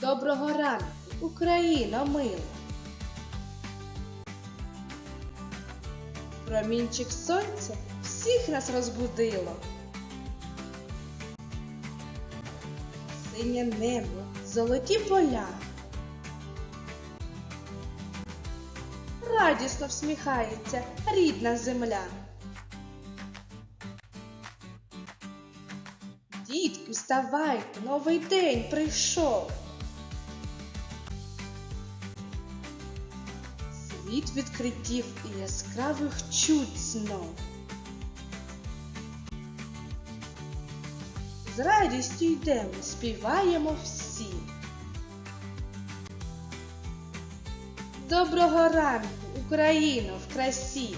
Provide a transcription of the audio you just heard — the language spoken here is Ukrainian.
Доброго ранку, Україна мила. Промінчик сонця всіх нас розбудило. Синє небо, золоті поля. Радісно всміхається рідна земля. Дітки, вставайте, новий день прийшов. Світ відкриттів і яскравих чуть знов. З радістю йдемо, співаємо всі. Доброго ранку, Україно, в красі!